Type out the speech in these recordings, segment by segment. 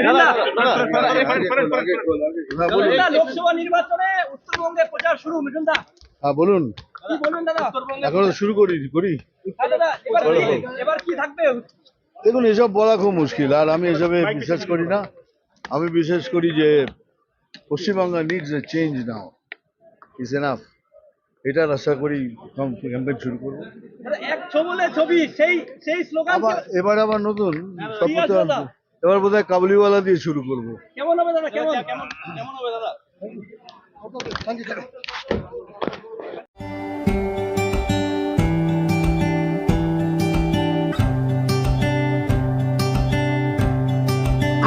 দাদা, লোকসভা নির্বাচনে উত্তরবঙ্গে প্রচার শুরু মিঠুন হ্যাঁ বলুন এখনও শুরু করি করি হ্যাঁ দাদা এবার কি এবার কি থাকবে দেখুন এসব বলা খুব মুশকিল আর আমি এসবে বিশ্বাস করি না আমি বিশ্বাস করি যে Paschimbangla needs a change now is enough এটার আশা করি ক্যাম্পেইন শুরু করব এক ছবি সেই সেই স্লোগান এবার আবার নতুন এবার বোধহয় কাবুলিওয়ালা দিয়ে শুরু করব। কেমন হবে দাদা কেমন? কেমন কেমন হবে দাদা?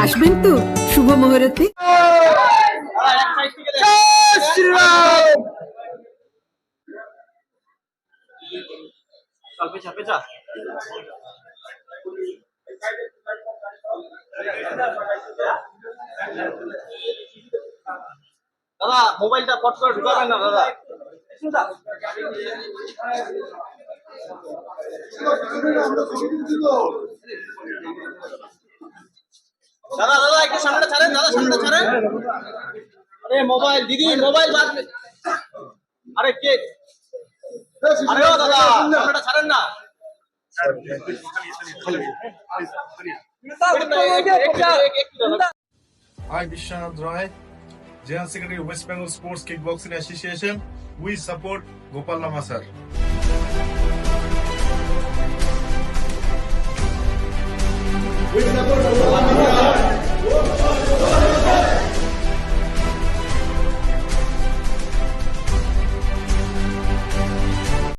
আসবেন তো শুভ মুহূর্তে। পেছা পেছা দাদা, মোবাইলটা ফট করে ঢুকাবেন না, দাদা? দাদা দাদা, একটু সামনে ছাড়েন, দাদা, সামনে ছাড়েন। আরে, মোবাইল, দিদি, মোবাইল বাদ আরে, কে? আরে দাদা সামনেটা ছাড়েন না। I, Vishwanath Roy, General Secretary of West Bengal Sports Kickboxing Association. We support Gopal Lama sir. We support Gopal Lama.